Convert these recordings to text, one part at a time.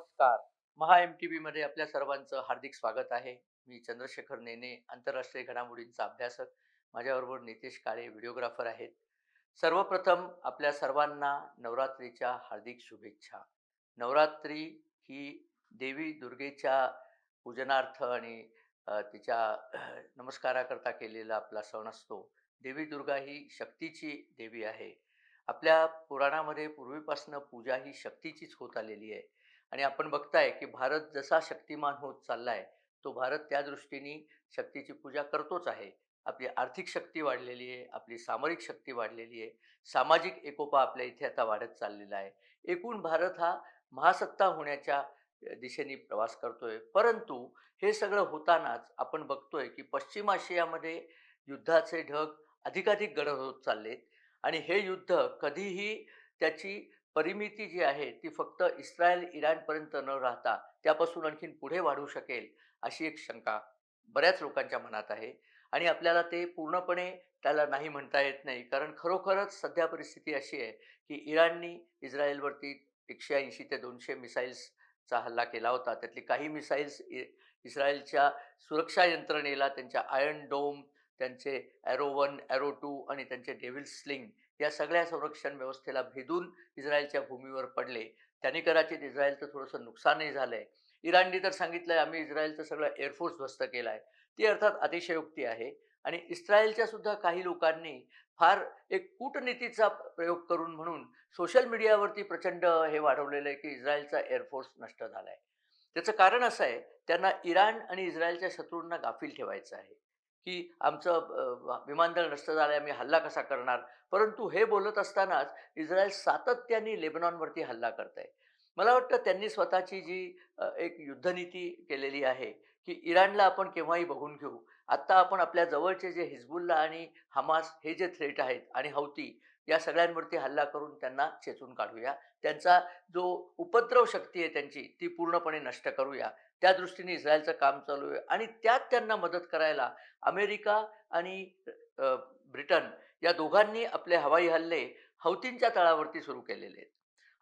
नमस्कार. महा M T मध्ये आपल्या सर्वांचं हार्दिक स्वागत आहे. मी चंद्रशेखर नेने आंतरराष्ट्रीय घडामोडींचा अभ्यासक. माझ्याबरोबर नितेश काळे व्हिडिओग्राफर आहेत. सर्वप्रथम आपल्या सर्वांना नवरात्रीच्या हार्दिक शुभेच्छा. नवरात्री ही देवी दुर्गेच्या पूजनार्थ आणि तिच्या नमस्काराकरता केलेला आपला सण असतो. देवी दुर्गा ही शक्तीची देवी आहे. आपल्या पुराणामध्ये पूर्वीपासून पूजा ही शक्तीचीच होत आलेली आहे. आणि आपण बघताय की भारत जसा शक्तिमान होत चाललाय तो भारत त्या दृष्टीने शक्तीची पूजा करतोच आहे. आपली आर्थिक शक्ती वाढलेली आहे आपली सामरिक शक्ती वाढलेली आहे सामाजिक एकोपा आपल्या इथे आता वाढत चाललेला आहे. एकूण भारत हा महासत्ता होण्याच्या दिशेने प्रवास करतोय. परंतु हे सगळं होतानाच आपण बघतोय की पश्चिम आशियामध्ये युद्धाचे ढग अधिकाधिक गडद होत चाललेत. आणि हे युद्ध कधीही त्याची परिमिती जी आहे ती फक्त इस्रायल इराणपर्यंत न राहता त्यापासून आणखीन पुढे वाढू शकेल अशी एक शंका बऱ्याच लोकांच्या मनात आहे. आणि आपल्याला ते पूर्णपणे त्याला नाही म्हणता येत नाही. कारण खरोखरच सध्या परिस्थिती अशी आहे की इराणनी इस्रायलवरती एकशे ऐंशी ते दोनशे मिसाईल्सचा हल्ला केला होता. त्यातली काही मिसाईल्स इ इस्रायलच्या सुरक्षा यंत्रणेला त्यांच्या आयर्न डोम त्यांचे ॲरो वन ॲरो टू आणि त्यांचे डेव्हिल स्लिंग या सगळ्या संरक्षण व्यवस्थेला भेदून इस्रायलच्या भूमीवर पडले. त्याने कदाचित इस्रायलचं थोडंसं नुकसानही झालं आहे इराणने तर सांगितलं आहे आम्ही इस्रायलचं सगळं एअरफोर्स ध्वस्त केला आहे ती अर्थात अतिशयोक्ती आहे आणि इस्रायलच्या सुद्धा काही लोकांनी फार एक कूटनीतीचा प्रयोग करून म्हणून सोशल मीडियावरती प्रचंड हे वाढवलेलं आहे की इस्रायलचा एअरफोर्स नष्ट झाला आहे त्याचं कारण असं आहे त्यांना इराण आणि इस्रायलच्या शत्रूंना गाफील ठेवायचं आहे. की आमचं विमानतळ नष्ट झालं आम्ही हल्ला कसा करणार? परंतु हे बोलत असतानाच इस्रायल सातत्याने लेबनॉनवरती हल्ला करत आहे मला वाटतं त्यांनी स्वतःची जी एक युद्धनीती केलेली आहे की इराणला आपण केव्हाही बघून घेऊ. आत्ता आपण आपल्या जवळचे जे हिजबुल्ला आणि हमास हे जे थ्रेट आहेत आणि हौती या सगळ्यांवरती हल्ला करून त्यांना चेचून काढूया. त्यांचा जो उपद्रव शक्ती आहे त्यांची ती पूर्णपणे नष्ट करूया. त्या दृष्टीने इस्रायलचं काम चालू आहे. आणि त्यात त्यांना मदत करायला अमेरिका आणि ब्रिटन या दोघांनी आपले हवाई हल्ले हौतींच्या तळावरती सुरू केलेले आहेत.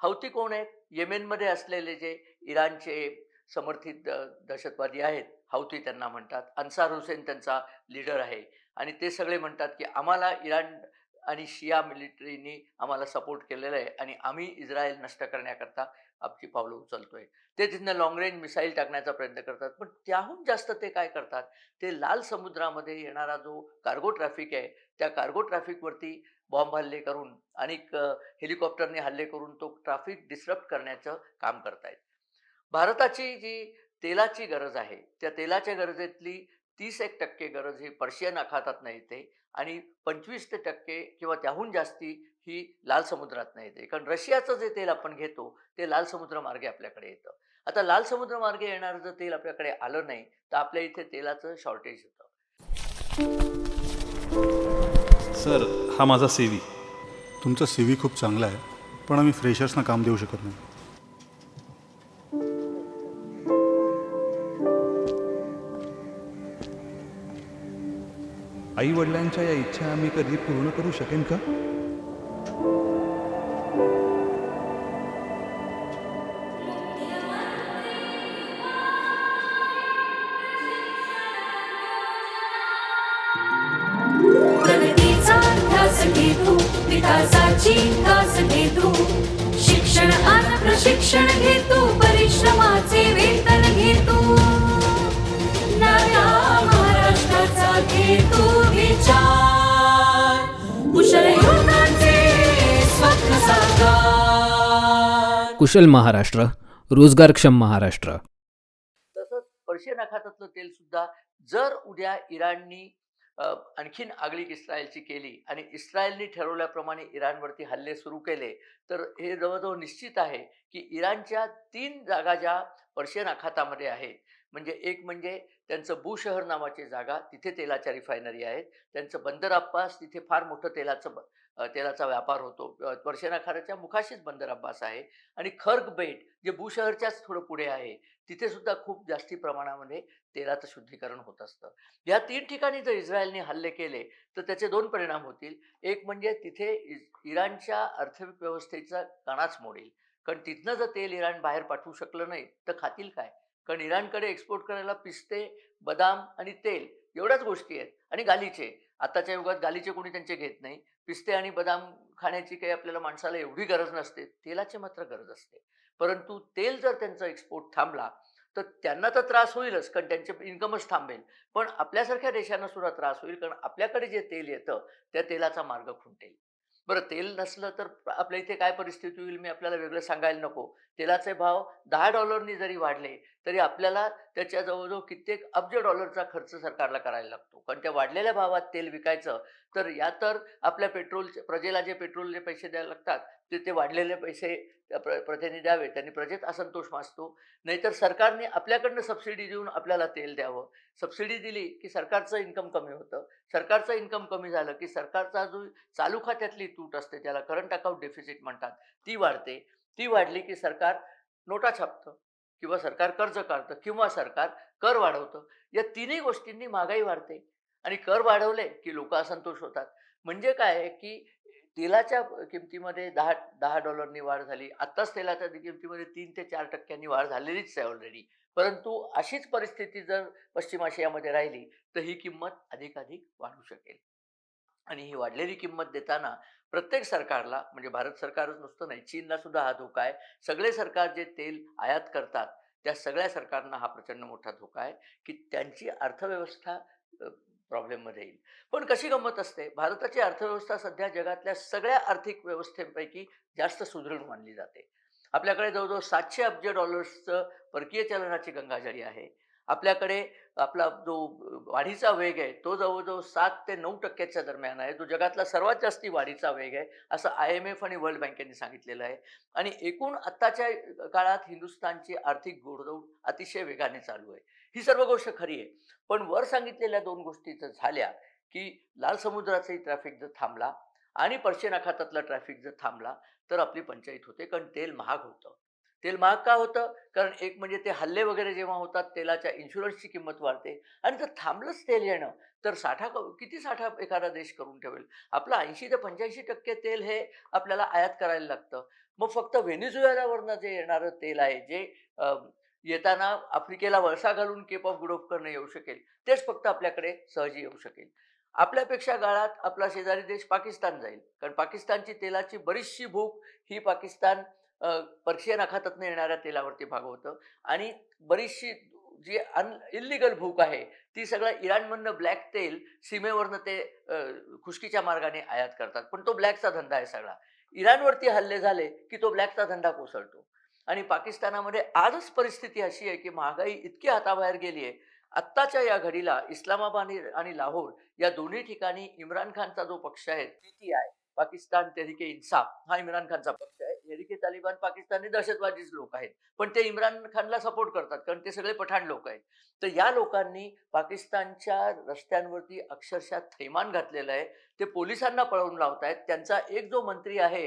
हौती कोण आहेत? येमेनमध्ये असलेले जे इराणचे समर्थित दहशतवादी आहेत हौती त्यांना म्हणतात. अन्सार हुसेन त्यांचा लीडर आहे. आणि ते सगळे म्हणतात की आम्हाला इराण आणि शिया मिलिटरीनी आम्हाला सपोर्ट केलेला आहे आणि आम्ही इस्रायल नष्ट करण्याकरता आपली पावलं उचलतोय ते तिथनं लॉंग रेंज मिसाईल टाकण्याचा प्रयत्न करतात. पण त्याहून जास्त ते काय करतात? ते लाल समुद्रामध्ये येणारा जो कार्गो ट्रॅफिक आहे त्या कार्गो ट्रॅफिकवरती बॉम्ब हल्ले करून अनेक हेलिकॉप्टरने हल्ले करून तो ट्रॅफिक डिस्टर्ब करण्याचं काम करतायत. भारताची जी तेलाची गरज आहे त्या तेलाच्या गरजेतली तीस एक टक्के गरज ही पर्शियन आखातातनं येते आणि पंचवीस ते टक्के किंवा त्याहून जास्ती ही लाल समुद्रातनं येते. कारण रशियाचं जे तेल आपण घेतो ते लाल समुद्र मार्गे आपल्याकडे येतं. आता लाल समुद्र मार्गे येणारं जर तेल आपल्याकडे आलं नाही तर आपल्या इथे तेलाचं शॉर्टेज होतं. सर हा माझा सेवी तुमचा सेवी खूप चांगला आहे पण आम्ही फ्रेशर्सना काम देऊ शकत नाही. आई वडिलांच्या या इच्छा आम्ही कधी पूर्ण करू शकेन का? कुशल महाराष्ट्र रोजगारक्षम महाराष्ट्र. तसंच पर्शियन आखातातलं तेल सुद्धा जर उद्या इराणनी आणखीन आगळीक इस्रायलची केली आणि इस्रायलनी ठरवल्याप्रमाणे इराणवरती हल्ले सुरू केले तर हे जवळजवळ निश्चित आहे की इराणच्या तीन जागा ज्या पर्शियन आखातामध्ये आहेत म्हणजे एक म्हणजे त्यांचं बुशहर नावाची जागा तिथे तेलाच्या रिफायनरी आहेत त्यांचं बंदर अब्बास तिथे फार मोठं तेलाचं तेलाचा व्यापार होतो. अ, मुखाशीच बंदर अब्बास आहे आणि खर्ग बेट जे भूशहरच्याच थोडं पुढे आहे तिथे सुद्धा खूप जास्ती प्रमाणामध्ये तेलाचं शुद्धीकरण होत असतं. या तीन ठिकाणी जर इस्रायलने हल्ले केले तर त्याचे दोन परिणाम होतील. एक म्हणजे तिथे इराणच्या अर्थव्यवस्थेचा कणाच मोडेल. कारण तिथनं जर तेल इराण बाहेर पाठवू शकलं नाही तर खातील काय? कारण इराणकडे एक्सपोर्ट करायला पिस्ते बदाम आणि तेल एवढ्याच गोष्टी आहेत आणि गालीचे. आताच्या युगात गालीचे कोणी त्यांचे घेत नाही. पिस्ते आणि बदाम खाण्याची काही आपल्याला माणसाला एवढी गरज नसते. तेलाची मात्र गरज असते. परंतु तेल जर त्यांचा एक्सपोर्ट थांबला तर त्यांना तर त्रास होईलच कारण त्यांचे इन्कमच थांबेल. पण आपल्यासारख्या देशांना सुद्धा त्रास होईल कारण आपल्याकडे जे तेल येतं त्या तेलाचा मार्ग खुंटेल. बरं तेल नसलं तर आपल्या इथे काय परिस्थिती होईल? मी आपल्याला वेगळं सांगायला नको. तेलाचे भाव दहा डॉलरनी जरी वाढले तरी आपल्याला त्याच्या जवळजवळ कित्येक अब्ज डॉलरचा खर्च सरकारला करायला लागतो. कारण त्या वाढलेल्या भावात तेल विकायचं तर या तर आपल्या पेट्रोलचे प्रजेला जे पेट्रोलचे पैसे द्यायला लागतात ते ते वाढलेले पैसे प्र प्रजेने द्यावे. त्यांनी प्रजेत असंतोष मासतो नाहीतर सरकारने आपल्याकडनं सबसिडी देऊन आपल्याला तेल द्यावं. सबसिडी दिली की सरकारचं इन्कम कमी होतं. सरकारचं इन्कम कमी झालं की सरकारचा जो चालू खात्यातली तूट असते ज्याला करंट अकाउंट डेफिसिट म्हणतात ती वाढते. ती वाढली की सरकार नोटा छापतं किंवा सरकार कर्ज काढतं किंवा सरकार कर वाढवतं. या तिन्ही गोष्टींनी महागाई वाढते. आणि कर वाढवले की लोक असंतोष होतात. म्हणजे काय आहे की तेलाच्या किमतीमध्ये दहा दहा डॉलरनी वाढ झाली. आत्ताच तेलाच्या किमतीमध्ये तीन ते चार टक्क्यांनी वाढ झालेलीच आहे ऑलरेडी परंतु अशीच परिस्थिती जर पश्चिम आशियामध्ये राहिली तर ही किंमत अधिकाधिक वाढू शकेल. आणि ही वाढलेली किंमत देताना प्रत्येक सरकारला म्हणजे भारत सरकारच नुसतं नाही चीनला सुद्धा हा धोका आहे. सगळे सरकार जे तेल आयात करतात त्या सगळ्या सरकारना हा प्रचंड मोठा धोका आहे की त्यांची अर्थव्यवस्था प्रॉब्लेममध्ये येईल. पण कशी गंमत असते? भारताची अर्थव्यवस्था सध्या जगातल्या सगळ्या आर्थिक व्यवस्थेपैकी जास्त सुदृढ मानली जाते. आपल्याकडे जवळजवळ सातशे अब्ज डॉलर्सचं परकीय चलनाची गंगाजळी आहे. आपल्याकडे आपला जो वाढीचा वेग आहे तो जवळजवळ सात ते नऊ टक्क्याच्या दरम्यान आहे. जो जगातला सर्वात जास्ती वाढीचा वेग आहे असं आय एम एफ आणि वर्ल्ड बँकेने सांगितलेलं आहे. आणि एकूण आत्ताच्या काळात हिंदुस्थानची आर्थिक गोडदौड अतिशय वेगाने चालू आहे. ही सर्व गोष्ट खरी आहे. पण वर सांगितलेल्या दोन गोष्टी जर झाल्या की लाल समुद्राचाही ट्रॅफिक जर थांबला आणि पर्शियन अखातातला ट्रॅफिक जर थांबला तर आपली पंचायत होते. कारण तेल महाग होतं. तेल महाग का होतं? कारण एक म्हणजे ते हल्ले वगैरे जेव्हा होतात तेलाच्या इन्शुरन्सची किंमत वाढते. आणि जर थांबलंच तेल येणं तर साठा किती साठा एखादा देश करून ठेवेल? आपलं ऐंशी ते पंच्याऐंशी टक्के तेल हे आपल्याला आयात करायला लागतं. मग फक्त व्हेनेझुएलावरनं जे येणारं तेल आहे जे येताना आफ्रिकेला वळसा घालून केप ऑफ गुड ऑफ करणं येऊ शकेल तेच फक्त आपल्याकडे सहजी येऊ शकेल. आपल्यापेक्षा गाळात आपला शेजारी देश पाकिस्तान जाईल. कारण पाकिस्तानची तेलाची बरीचशी भूक ही पाकिस्तान पर्शियन अखातातनं येणाऱ्या तेलावरती भागवतं आणि बरीचशी जी अन इलिगल भूक आहे ती सगळं इराणमधनं ब्लॅक तेल सीमेवरनं ते खुशकीच्या मार्गाने आयात करतात. पण तो ब्लॅकचा धंदा आहे सगळा. इराणवरती हल्ले झाले की तो ब्लॅकचा धंदा कोसळतो. आणि पाकिस्तानामध्ये आजच परिस्थिती अशी आहे की महागाई इतकी हाताबाहेर गेली आहे. आत्ताच्या या घडीला इस्लामाबाद आणि- लाहोर या दोन्ही ठिकाणी इम्रान खानचा जो पक्ष आहे ती आहे पाकिस्तान तेहरीके इन्साफ हा इम्रान खानचा पक्ष आहे. तेहरीके तालिबान पाकिस्तानी दहशतवादीच लोक आहेत. पण ते इम्रान खानला सपोर्ट करतात कारण ते सगळे पठाण लोक आहेत. तर या लोकांनी पाकिस्तानच्या रस्त्यांवरती अक्षरशः थैमान घातलेलं आहे. ते पोलिसांना पळवून लावत आहेत त्यांचा एक जो मंत्री आहे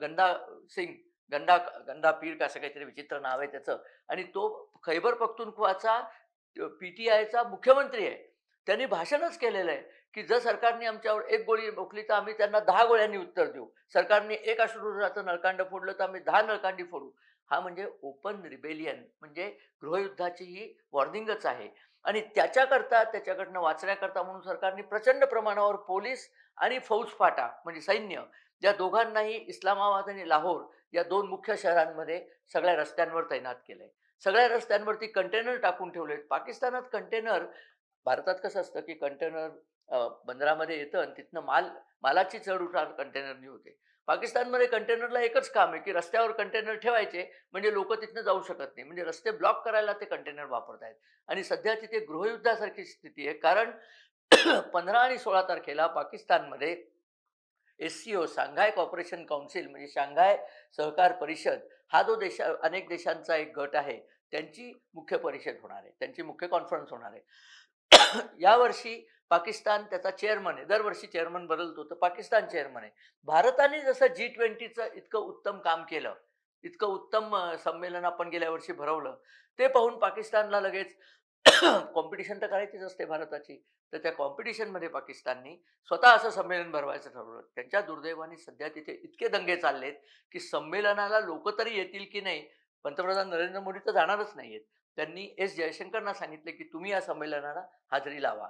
गंदा सिंग गंदा गंदा पीर का असं काहीतरी विचित्र नाव आहे त्याचं. आणि तो खैबर पख्तुनख्वाचा पी टी आयचा मुख्यमंत्री आहे. त्यांनी भाषणच केलेलं आहे. की जर सरकारने आमच्यावर एक गोळी रोखली तर आम्ही त्यांना दहा गोळ्यांनी उत्तर देऊ. सरकारने एक अश्रुराचं नळकांड फोडलं तर आम्ही दहा नळकांडी फोडू. हा म्हणजे ओपन रिबेलियन म्हणजे गृहयुद्धाची ही वॉर्निंगच आहे. आणि त्याच्याकरता त्याच्याकडनं वाचण्याकरता म्हणून सरकारने प्रचंड प्रमाणावर पोलीस आणि फौजफाटा म्हणजे सैन्य या दोघांनाही इस्लामाबाद आणि लाहोर या दोन मुख्य शहरांमध्ये सगळ्या रस्त्यांवर तैनात केलंय. सगळ्या रस्त्यांवरती कंटेनर टाकून ठेवलेत. पाकिस्तानात कंटेनर भारतात कसं असतं की कंटेनर बंदरामध्ये येतं आणि तिथनं माल मालाची चढ उठार कंटेनरनी होते. पाकिस्तानमध्ये कंटेनरला एकच काम आहे की रस्त्यावर कंटेनर ठेवायचे म्हणजे लोक तिथनं जाऊ शकत नाही. म्हणजे रस्ते ब्लॉक करायला ते कंटेनर वापरत आहेत आणि सध्या तिथे गृहयुद्धासारखी स्थिती आहे. कारण पंधरा आणि सोळा तारखेला पाकिस्तानमध्ये S C O Shanghai cooperation council म्हणजे शांघाय सहकार परिषद हा जो देशा अनेक देशांचा एक गट आहे त्यांची मुख्य परिषद होणार आहे. त्यांची मुख्य कॉन्फरन्स होणार आहे. यावर्षी पाकिस्तान त्याचा चेअरमन आहे. दरवर्षी चेअरमन बदलतो तर पाकिस्तान चेअरमन आहे. भारताने जसं जी ट्वेंटीचं इतकं उत्तम काम केलं इतकं उत्तम संमेलन आपण गेल्या वर्षी भरवलं ते पाहून पाकिस्तानला लगेच कॉम्पिटिशन तर करायचीच असते भारताची तर त्या कॉम्पिटिशनमध्ये पाकिस्ताननी स्वतः असं संमेलन भरवायचं ठरवलं. त्यांच्या दुर्दैवाने सध्या तिथे इतके दंगे चाललेत की संमेलनाला लोक तरी येतील की नाही पंतप्रधान नरेंद्र मोदी तर जाणारच नाहीयेत. त्यांनी एस जयशंकरना सांगितले की तुम्ही या संमेलनाला हाजरी लावा.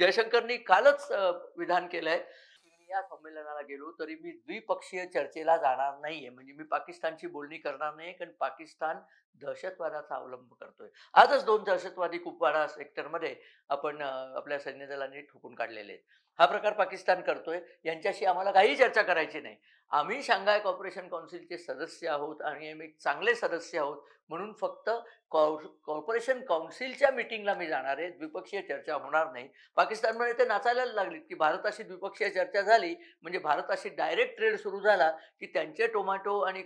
जयशंकरनी कालच विधान केलंय की मी या संमेलनाला गेलो तरी मी द्विपक्षीय चर्चेला जाणार नाहीये. म्हणजे मी पाकिस्तानची बोलणी करणार नाही कारण पाकिस्तान दहशतवादाचा अवलंब करतोय. आजच दोन दहशतवादी कुपवाडा सेक्टरमध्ये आपण आपल्या सैन्य दलांनी ठोकून काढलेले आहेत. हा प्रकार पाकिस्तान करतोय. यांच्याशी आम्हाला काही चर्चा करायची नाही. आम्ही शांघाय कॉर्पोरेशन काउन्सिलचे सदस्य आहोत आणि आम्ही चांगले सदस्य आहोत. म्हणून फक्त कॉ- कॉर्पोरेशन काउन्सिलच्या मिटिंगला मी जाणार आहे. द्विपक्षीय चर्चा होणार नाही. पाकिस्तानमध्ये ते नाचायला लागलीत की भारताशी द्विपक्षीय चर्चा झाली म्हणजे भारताशी डायरेक्ट ट्रेड सुरू झाला की त्यांचे टोमॅटो आणि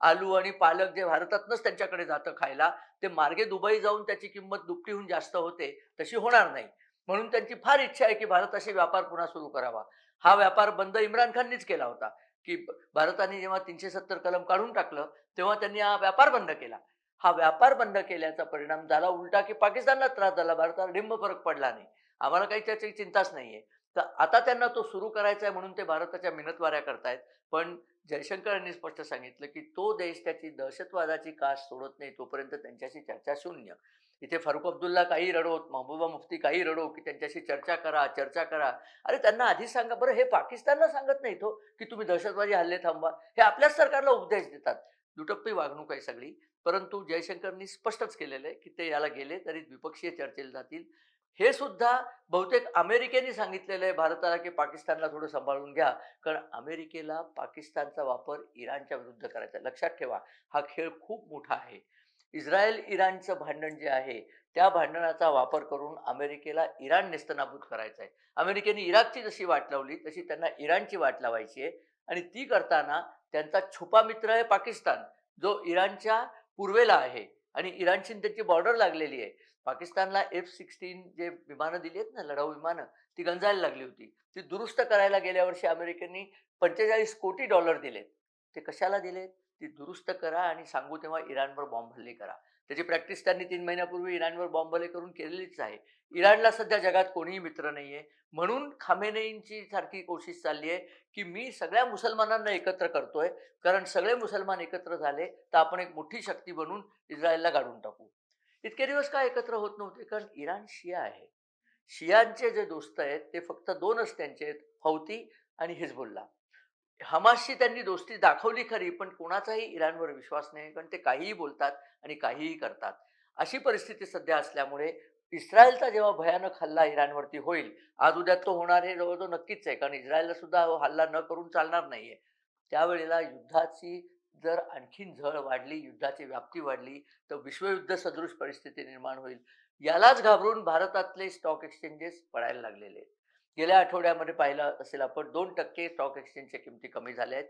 आलू आणि पालक जे भारतातनंच त्यांच्याकडे जातं खायला ते मार्गे दुबई जाऊन त्याची किंमत दुपटीहून जास्त होते. तशी होणार नाही. म्हणून त्यांची फार इच्छा आहे की भारताशी व्यापार पुन्हा सुरू करावा. हा व्यापार बंद इम्रान खाननीच केला होता. की भारताने जेव्हा तीनशे सत्तर कलम काढून टाकलं तेव्हा त्यांनी हा व्यापार बंद केला. हा व्यापार बंद केल्याचा परिणाम झाला उलटा की पाकिस्तानला त्रास झाला भारताला डिंब फरक पडला नाही. आम्हाला काही त्याची चिंताच नाहीये. तर आता त्यांना तो सुरू करायचा आहे म्हणून ते भारताच्या मिनतवाऱ्या करतायत. पण जयशंकर यांनी स्पष्ट सांगितलं की तो देश त्याची दहशतवादाची कास सोडत नाही तोपर्यंत त्यांच्याशी चर्चा शून्य. इथे फारुख अब्दुल्ला काही रडवत महबूबा मुफ्ती काही रडो की त्यांच्याशी चर्चा करा चर्चा करा. अरे त्यांना आधीच सांगा. बरं हे पाकिस्तानला सांगत नाही तो हो, की तुम्ही दहशतवादी हल्ले थांबवा. हे आपल्याच सरकारला उपदेश देतात. दुटप्पी वागणूक आहे सगळी. परंतु जयशंकरनी स्पष्टच केलेलं आहे की ते याला गेले तरी द्विपक्षीय चर्चेला जातील. हे सुद्धा बहुतेक अमेरिकेने सांगितलेलं आहे. भारताला की पाकिस्तानला थोडं सांभाळून घ्या. कारण अमेरिकेला पाकिस्तानचा वापर इराणच्या विरुद्ध करायचा लक्षात ठेवा हा खेळ खूप मोठा आहे. इस्रायल इराणचं भांडण जे आहे त्या भांडणाचा वापर करून अमेरिकेला इराण नेस्तनाबूत करायचं आहे अमेरिकेने इराकची जशी वाट लावली तशी त्यांना इराणची वाट लावायची आहे. आणि ती करताना त्यांचा छुपा मित्र आहे पाकिस्तान जो इराणच्या पूर्वेला आहे. आणि इराणची त्यांची बॉर्डर लागलेली आहे. पाकिस्तानला एफ सिक्स्टीन जे विमानं दिली आहेत ना लढाऊ विमानं ती गंजायला लागली होती. ती दुरुस्त करायला गेल्या वर्षी अमेरिकेने पंचेचाळीस कोटी डॉलर दिलेत. ते कशाला दिलेत? ती दुरुस्त करा आणि सांगू तेव्हा इराणवर बॉम्ब हल्ले करा. त्याची प्रॅक्टिस त्यांनी तीन महिन्यापूर्वी इराणवर बॉम्ब हल्ले करून केलेलीच आहे. इराणला सध्या जगात कोणीही मित्र नाही आहे म्हणून खामेनेईंची सारखी कोशिश चालली आहे की मी सगळ्या मुसलमानांना एकत्र करतोय. कारण सगळे मुसलमान एकत्र झाले तर आपण एक मोठी शक्ती बनून इस्रायलला गाडून टाकू. इतके दिवस का एकत्र होत नव्हते? कारण इराण शिया आहे. शियांचे जे दोस्त आहेत ते फक्त दोनच त्यांचे आहेत हौती आणि हिजबुल्ला. हमासशी त्यांनी दोस्ती दाखवली खरी पण कोणाचाही इराणवर विश्वास नाही कारण ते काहीही बोलतात आणि काहीही करतात. अशी परिस्थिती सध्या असल्यामुळे इस्रायलचा जेव्हा भयानक हल्ला इराणवरती होईल आज उद्या तो होणार हे जवळजवळ नक्कीच आहे कारण इस्रायलला सुद्धा हो हल्ला न करून चालणार नाहीये. त्यावेळेला युद्धाची जर आणखीन झळ वाढली युद्धाची व्याप्ती वाढली तर विश्वयुद्ध सदृश परिस्थिती निर्माण होईल. यालाच घाबरून भारतातले स्टॉक एक्सचेंजेस पडायला लागलेले आहेत. गेल्या आठवड्यामध्ये पाहिलं असेल आपण दोन टक्के स्टॉक एक्सचेंजच्या किमती कमी झाल्या आहेत.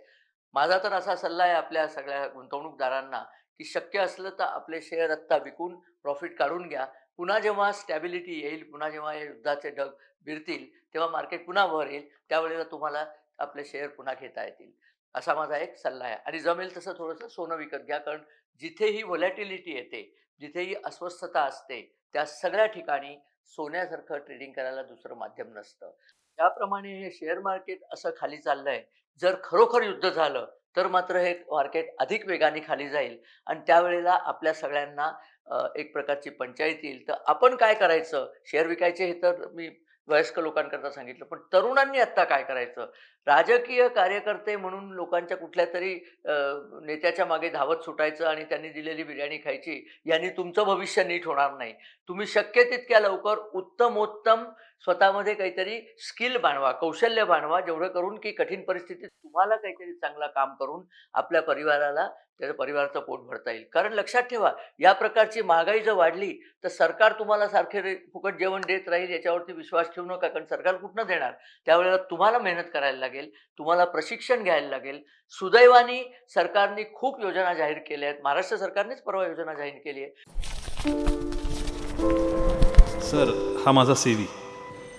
माझा तर असा सल्ला आहे आपल्या सगळ्या गुंतवणूकदारांना की शक्य असलं तर आपले शेअर आत्ता विकून प्रॉफिट काढून घ्या. पुन्हा जेव्हा स्टॅबिलिटी येईल पुन्हा जेव्हा हे युद्धाचे ढग बिरतील तेव्हा मार्केट पुन्हा वर येईल त्यावेळेला तुम्हाला आपले शेअर पुन्हा घेता येतील. असा माझा एक सल्ला आहे. आणि जमेल तसं थोडंसं सोनं विकत घ्या कारण जिथेही व्हॉलॅटिलिटी येते जिथेही अस्वस्थता असते त्या सगळ्या ठिकाणी सोन्यासारखं ट्रेडिंग करायला दुसरं माध्यम नसतं. त्याप्रमाणे हे शेअर मार्केट असं खाली चाललंय. जर खरोखर युद्ध झालं तर मात्र हे मार्केट अधिक वेगाने खाली जाईल. आणि त्यावेळेला आपल्या सगळ्यांना एक प्रकारची पंचायत येईल. तर आपण काय करायचं? शेअर विकायचे हे तर मी वयस्क लोकांकरता सांगितलं. पण तरुणांनी आत्ता काय करायचं? राजकीय कार्यकर्ते म्हणून लोकांच्या कुठल्या तरी नेत्याच्या मागे धावत सुटायचं आणि त्यांनी दिलेली बिर्याणी खायची यांनी तुमचं भविष्य नीट होणार नाही. तुम्ही शक्य तितक्या लवकर उत्तमोत्तम स्वतःमध्ये काहीतरी स्किल बांधवा कौशल्य बांधवा जेवढं करून की कठीण परिस्थितीत तुम्हाला काहीतरी चांगलं काम करून आपल्या परिवाराला त्याच्या परिवाराचं पोट भरता येईल. कारण लक्षात ठेवा या प्रकारची महागाई जर वाढली तर सरकार तुम्हाला सारखे फुकट जेवण देत राहील याच्यावरती विश्वास ठेवू नका कारण सरकार कुठनं देणार? त्यावेळेला तुम्हाला मेहनत करायला लागेल तुम्हाला प्रशिक्षण घ्यायला लागेल. सुदैवाने सरकारने खूप योजना जाहीर केल्या आहेत. महाराष्ट्र सरकारनेच परवा योजना जाहीर केली आहे. सर हा माझा सेवी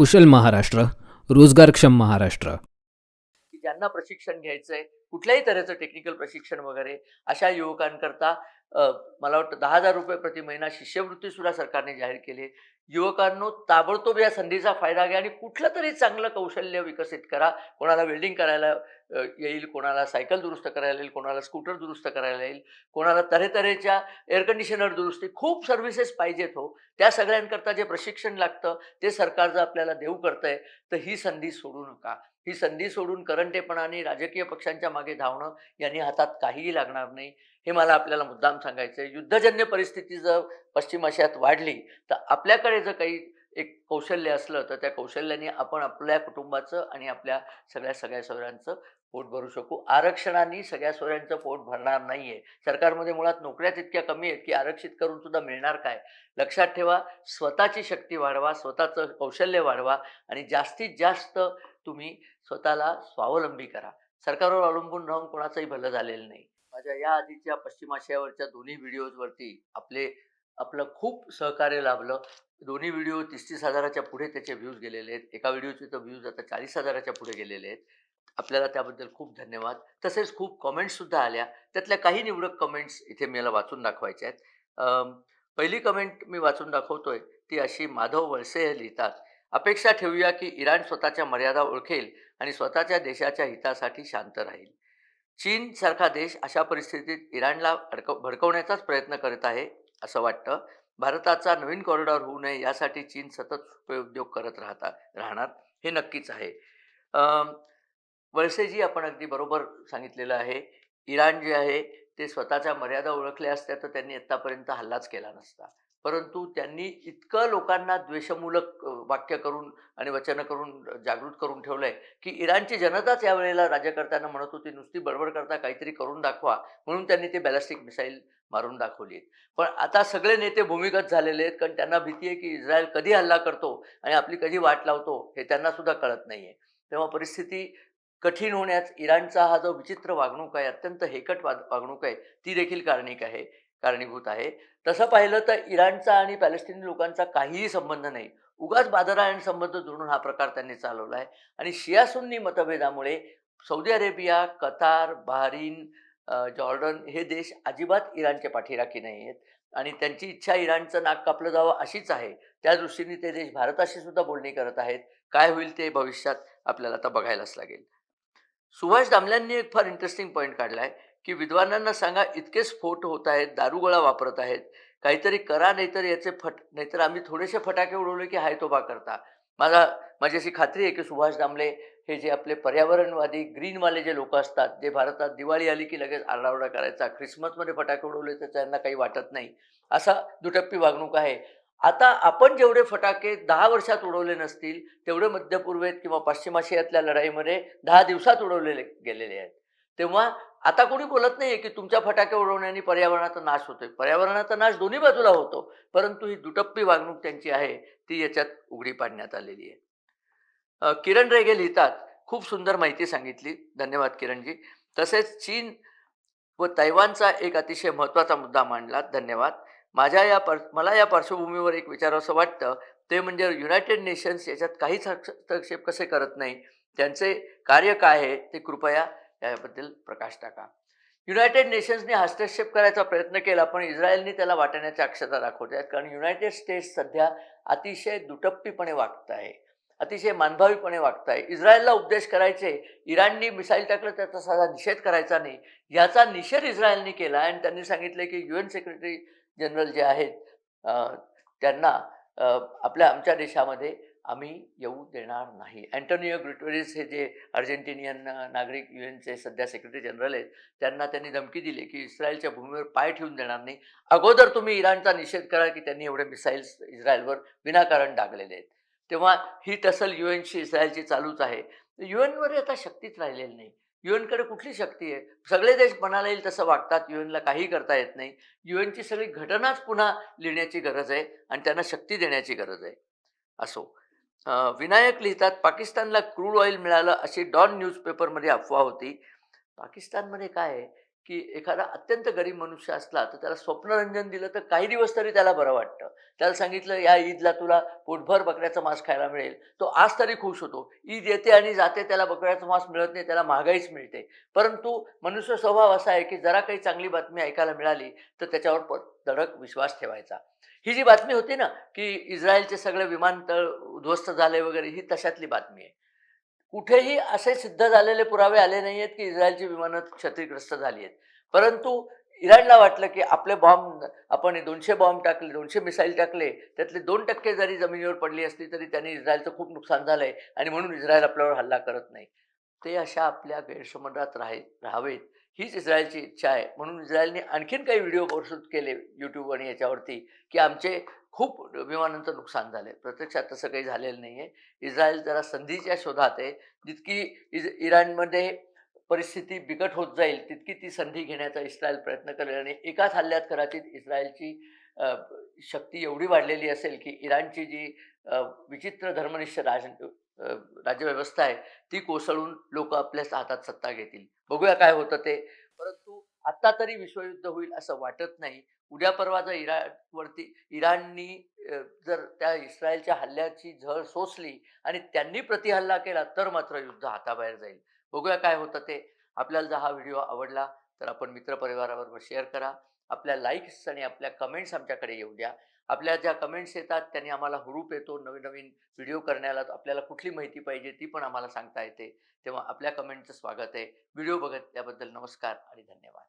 कुशल महाराष्ट्र रोजगारक्षम महाराष्ट्र. ज्यांना प्रशिक्षण घ्यायचं आहे कुठल्याही तऱ्हेचं टेक्निकल प्रशिक्षण वगैरे अशा युवकांकरता मला वाटतं दहा हजार रुपये प्रति महिना शिष्यवृत्ती सुद्धा सरकारने जाहीर केली. युवकांनो ताबडतोब या संधीचा फायदा घ्या आणि कुठलं तरी चांगलं कौशल्य विकसित करा. कोणाला वेल्डिंग करायला येईल कोणाला सायकल दुरुस्त करायला येईल कोणाला स्कूटर दुरुस्त करायला येईल कोणाला तऱ्हेतऱ्हेच्या एअर कंडिशनर दुरुस्ती खूप सर्व्हिसेस पाहिजेत हो. त्या सगळ्यांकरता जे प्रशिक्षण लागतं ते सरकार जर आपल्याला देऊ करतंय तर ही संधी सोडू नका. ही संधी सोडून करंटेपणाने राजकीय पक्षांच्या मागे धावणं यांनी हातात काहीही लागणार नाही. हे मला आपल्याला मुद्दाम सांगायचं आहे युद्धजन्य परिस्थिती जर पश्चिम आशियात वाढली तर आपल्याकडे जर काही एक कौशल्य असलं तर त्या कौशल्याने आपण आपल्या कुटुंबाचं आणि आपल्या सगळ्या सगळ्या सोयऱ्यांचं पोट भरू शकू. आरक्षणाने सगळ्या सोयऱ्यांचं पोट भरणार नाही आहे सरकारमध्ये मुळात नोकऱ्याच इतक्या कमी आहेत की आरक्षित करून सुद्धा मिळणार काय? लक्षात ठेवा स्वतःची शक्ती वाढवा स्वतःचं कौशल्य वाढवा आणि जास्तीत जास्त तुम्ही स्वतःला स्वावलंबी करा. सरकारवर अवलंबून राहून कोणाचंही भलं झालेलं नाही. माझ्या या आधीच्या पश्चिम आशियावरच्या दोन्ही व्हिडिओजवरती आपले आपलं खूप सहकार्य लाभलं. दोन्ही व्हिडिओ तीस तीस हजाराच्या पुढे त्याचे व्ह्यूज गेलेले आहेत. एका व्हिडिओचे तर व्ह्यूज आता चाळीस हजाराच्या पुढे गेलेले आहेत. आपल्याला त्याबद्दल खूप धन्यवाद. तसेच खूप कमेंट्ससुद्धा आल्या. त्यातल्या काही निवडक कमेंट्स इथे मला वाचून दाखवायच्या आहेत. पहिली कमेंट मी वाचून दाखवतोय. ती अशी माधव वळसे हे लिहितात. अपेक्षा ठेवूया की इराण स्वतःच्या मर्यादा ओळखेल आणि स्वतःच्या देशाच्या हितासाठी शांत राहील. चीन सारखा देश अशा परिस्थितीत इराणला अडक भडकवण्याचाच प्रयत्न करत आहे. असं वाटतं. भारताचा नवीन कॉरिडॉर होऊ नये यासाठी चीन सतत उपयोग करत राहता राहणार हे नक्कीच आहे. वळसेजी आपण अगदी बरोबर सांगितलेलं आहे. इराण जे आहे ते स्वतःच्या मर्यादा ओळखल्या असत्या तर त्यांनी आत्तापर्यंत हल्लाच केला नसता. परंतु त्यांनी इतकं लोकांना द्वेषमूलक वाक्य करून आणि वचनं करून जागृत करून ठेवलंय की इराणची जनताच यावेळेला राज्यकर्त्यांना म्हणत होती नुसती बडबड करता काहीतरी करून दाखवा. म्हणून त्यांनी ते बॅलिस्टिक मिसाईल मारून दाखवली पण आता सगळे नेते भूमिगत झालेले आहेत कारण त्यांना भीती आहे की इस्रायल कधी हल्ला करतो आणि आपली कधी वाट लावतो हे त्यांना सुद्धा कळत नाही आहे तेव्हा परिस्थिती कठीण होण्यास इराणचा हा जो विचित्र वागणूक आहे अत्यंत हेकट वा वागणूक आहे ती देखील कारणिक आहे कारणीभूत आहे. तसं पाहिलं तर इराणचा आणि पॅलेस्टिनी लोकांचा काहीही संबंध नाही. उगाच बाजारायण संबंध जोडून हा प्रकार त्यांनी चालवला आहे आणि शिया सुन्नी मतभेदामुळे Saudi Arabia Qatar Bahrain Jordan हे देश अजिबात इराणच्या पाठीराखी नाही आहेत. आणि त्यांची इच्छा इराणचं नाक कापलं जावं अशीच आहे. त्या दृष्टीने ते देश भारताशी सुद्धा बोलणी करत आहेत. काय होईल ते भविष्यात आपल्याला आता बघायलाच लागेल. सुभाष दामल्यांनी एक फार इंटरेस्टिंग पॉईंट काढला आहे की विद्वानांना सांगा इतके स्फोट होत आहेत दारुगोळा वापरत आहेत. काहीतरी करा नाहीतर याचे फट नाहीतर आम्ही थोडेसे फटाके उडवले की हाय तोबा करता. माझा माझी अशी खात्री आहे की सुभाष दामले हे जे आपले पर्यावरणवादी ग्रीनवाले जे लोक असतात जे भारतात दिवाळी आली की लगेच आरडाओरडा करायचा ख्रिसमसमध्ये फटाके उडवले तर त्यांना काही वाटत नाही असा दुटप्पी वागणूक आहे. आता आपण जेवढे फटाके दहा वर्षात उडवले नसतील तेवढे मध्यपूर्वेत किंवा पश्चिम आशियातल्या लढाईमध्ये दहा दिवसात उडवलेले गेलेले आहेत. तेव्हा आता कोणी बोलत नाही की तुमच्या फटाके उडवण्याने पर्यावरणाचा नाश होतोय. पर्यावरणाचा नाश दोन्ही बाजूला होतो परंतु ही दुटप्पी वागणूक त्यांची आहे ती याच्यात उघडी पाडण्यात आलेली आहे. किरण रेगे लिहितात. खूप सुंदर माहिती सांगितली. धन्यवाद किरणजी. तसेच चीन व तैवानचा एक अतिशय महत्त्वाचा मुद्दा मांडला. धन्यवाद. माझ्या या पर मला या पार्श्वभूमीवर एक विचारावंसं वाटतं. ते म्हणजे युनायटेड नेशन्स याच्यात काहीच हस्तक्षेप कसे करत नाही? त्यांचे कार्य काय आहे? ते कृपया याबद्दल प्रकाश टाका. युनायटेड नेशन्सने हस्तक्षेप करायचा प्रयत्न केला पण इस्रायलने त्याला वाटण्याच्या अक्षता दाखवत आहेत. कारण युनायटेड स्टेट्स सध्या अतिशय दुटप्पीपणे वागत आहे अतिशय मानभावीपणे वागताय. इस्रायलला उपदेश करायचे इराणनी मिसाईल टाकलं त्याचा साधा निषेध करायचा नाही. याचा निषेध इस्रायलने केला आणि त्यांनी सांगितले की यू एन सेक्रेटरी जनरल जे आहेत त्यांना आपल्या आमच्या देशामध्ये आम्ही येऊ देणार नाही. अँटोनिओ ग्रुटोरिस हे जे अर्जेंटिनियन नागरिक यू एनचे सध्या सेक्रेटरी जनरल आहेत त्यांना त्यांनी धमकी दिली की इस्रायलच्या भूमीवर पाय ठेवून देणार नाही. अगोदर तुम्ही इराणचा निषेध करा की त्यांनी एवढे मिसाईल्स इस्रायलवर विनाकारण डागलेले आहेत. तेव्हा ही टसल यू एनशी इस्रायलची चालूच आहे. यू एनवर आता शक्तीच राहिलेली नाही. यू एनकडे कुठली शक्ती आहे? सगळे देश मनाला येईल तसं वागतात यू एनला काही करता येत नाही. यू एनची सगळी घटनाच पुन्हा लिहिण्याची गरज आहे आणि त्यांना शक्ती देण्याची गरज आहे. असो. विनायक लिहितात पाकिस्तानला क्रूड ऑइल मिळालं अशी डॉन न्यूजपेपरमध्ये अफवा होती. पाकिस्तानमध्ये काय आहे? की एखादा अत्यंत गरीब मनुष्य असला तर त्याला स्वप्नरंजन दिलं तर काही दिवस तरी त्याला बरं वाटतं. त्याला सांगितलं या ईदला तुला पोटभर बकऱ्याचं मांस खायला मिळेल. तो आज तरी खुश होतो. ईद येते आणि जाते त्याला बकऱ्याचं मांस मिळत नाही त्याला महागाईच मिळते. परंतु मनुष्य स्वभाव असा आहे की जरा काही चांगली बातमी ऐकायला मिळाली तर त्याच्यावर प धडक विश्वास ठेवायचा. ही जी बातमी होती ना की इस्रायलचे सगळे विमानतळ उद्ध्वस्त झाले वगैरे ही तशातली बातमी आहे. कुठेही असे सिद्ध झालेले पुरावे आले नाही आहेत की इस्रायलची विमानं क्षतिग्रस्त झाली आहेत परंतु इराणला वाटलं की आपले बॉम्ब आपण दोनशे बॉम्ब टाकले दोनशे मिसाईल टाकले त्यातले दोन टक्के जरी जमिनीवर पडली असली तरी त्यांनी इस्रायलचं खूप नुकसान झालं आहे आणि म्हणून इस्रायल आपल्यावर हल्ला करत नाही. ते अशा आपल्या गैरसमजात राह राहावेत हीच इस्रायलची इच्छा आहे. म्हणून इस्रायलने आणखीन काही व्हिडिओ प्रस्तुत केले यूट्यूब आणि याच्यावरती की आमचे खूप विमानांचं नुकसान झालं प्रत्यक्षात तसं काही झालेलं नाही आहे इस्रायल जरा संधीच्या शोधात आहे. जितकी इज इराणमध्ये परिस्थिती बिकट होत जाईल तितकी ती संधी घेण्याचा इस्रायल प्रयत्न करेल आणि एकाच हल्ल्यात कदाचित इस्रायलची शक्ती एवढी वाढलेली असेल की इराणची जी विचित्र धर्मनिष्ठ राज राज्यव्यवस्था आहे ती कोसळून लोक आपल्याच हातात सत्ता घेतील. बघूया काय होतं ते. आत्ता तरी विश्वयुद्ध होईल असं वाटत नाही. उद्या परवा जर इराणवरती इराणनी जर त्या इस्रायलच्या हल्ल्याची झळ सोसली आणि त्यांनी प्रतिहल्ला केला तर मात्र युद्ध हाताबाहेर जाईल. बघूया काय होतं ते. आपल्याला जर हा व्हिडिओ आवडला तर आपण मित्रपरिवाराबरोबर शेअर करा. आपल्या लाईक्स आणि आपल्या कमेंट्स आमच्याकडे येऊ द्या. आपल्या ज्या कमेंट्स येतात त्यांनी आम्हाला हुरूप येतो नवीन नवीन व्हिडिओ करण्याला. आपल्याला कुठली माहिती पाहिजे ती पण आम्हाला सांगता येते. तेव्हा आपल्या कमेंटचं स्वागत आहे. व्हिडिओ बघत त्याबद्दल नमस्कार आणि धन्यवाद.